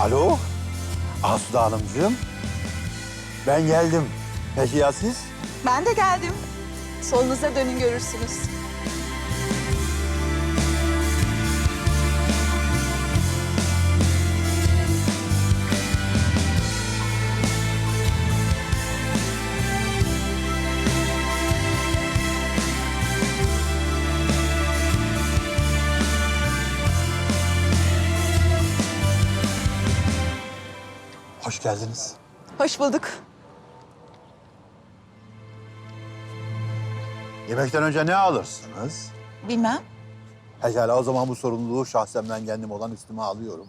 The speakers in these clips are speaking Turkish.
Alo, Asude Hanımcığım. Ben geldim. Peki ya siz? Ben de geldim. Solunuza dönün görürsünüz. Hoş geldiniz. Hoş bulduk. Yemekten önce ne alırsınız? Bilmem. Pekala o zaman bu sorumluluğu şahsen ben kendim olan üstüme alıyorum.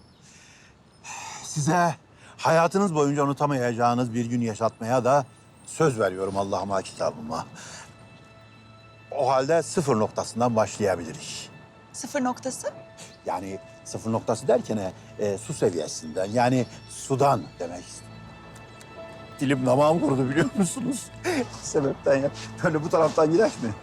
Size hayatınız boyunca unutamayacağınız bir gün yaşatmaya da söz veriyorum Allah'ıma kitabıma. O halde sıfır noktasından başlayabiliriz. Sıfır noktası. Yani sıfır noktası derken e, su seviyesinden yani sudan demek istedim. Dilim damağım kurudu biliyor musunuz? Sebepten ya. Böyle bu taraftan gider mi?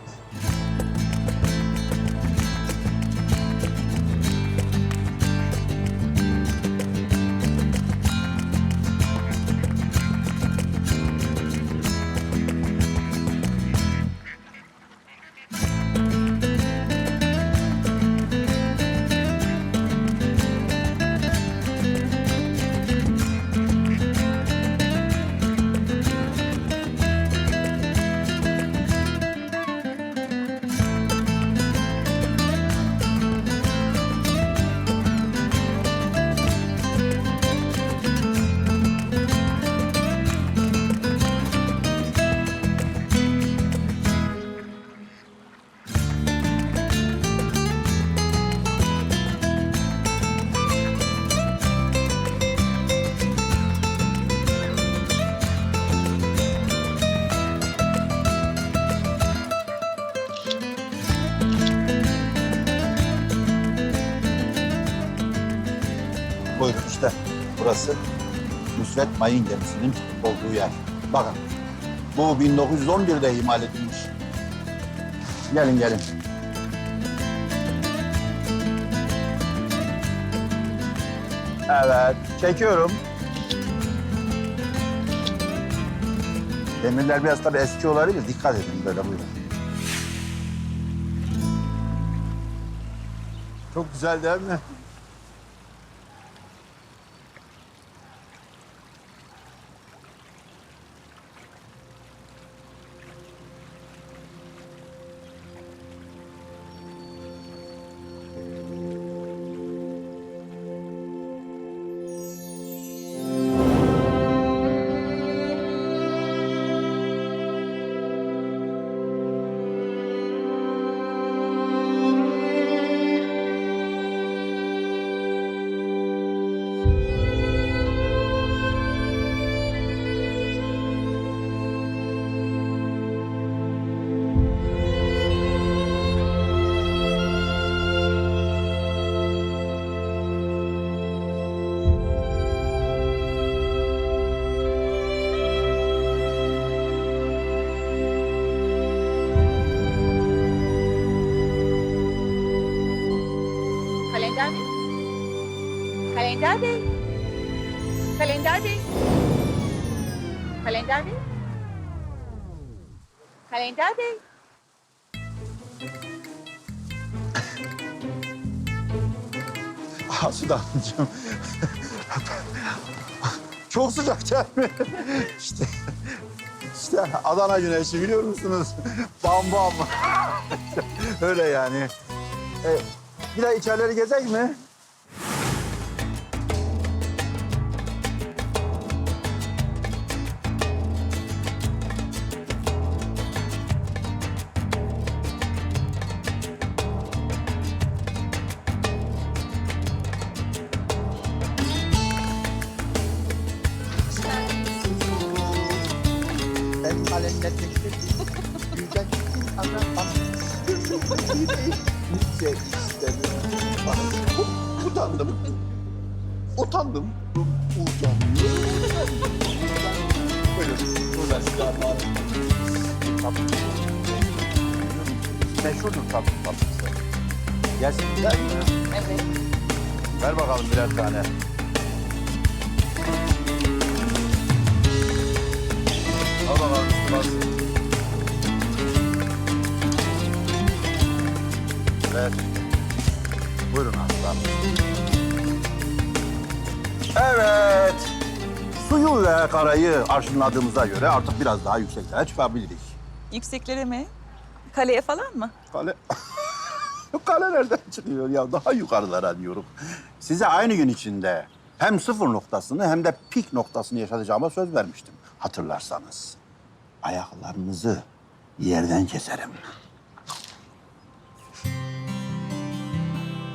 İşte burası Nusret Mayın gemisinin olduğu yer. Bakın bu 1911'de imal edilmiş. Gelin gelin. Evet, çekiyorum. Demirler biraz tabii eski olabilir. Dikkat edin böyle buyurun. Çok güzel değil mi? Kalender Bey. Kalender Bey. Kalender Bey. Kalender Bey. Asude Hanımcığım. Çok sıcak mi? İşte, işte Adana güneşi biliyor musunuz? Bam bam. Öyle yani. E, bir de içerileri gezek mi? Ben kalemle teklif Güzel anlatamam. Nice istedim. Bak, Utandım. Utandım. Utandım. Buyurun. Burada size armağan. Meşhurdur tatlı tatlısı. Evet. Ver bakalım birer tane. Evet. Buyurun aslanım. Evet. Suyu ve karayı arşınladığımıza göre artık biraz daha yükseklere çıkabiliriz. Yükseklere mi? Kaleye falan mı? Kale... Kale nereden çıkıyor ya? Daha yukarılara diyorum. Size aynı gün içinde hem sıfır noktasını hem de pik noktasını yaşatacağıma söz vermiştim. Hatırlarsanız. Ayaklarınızı yerden keserim.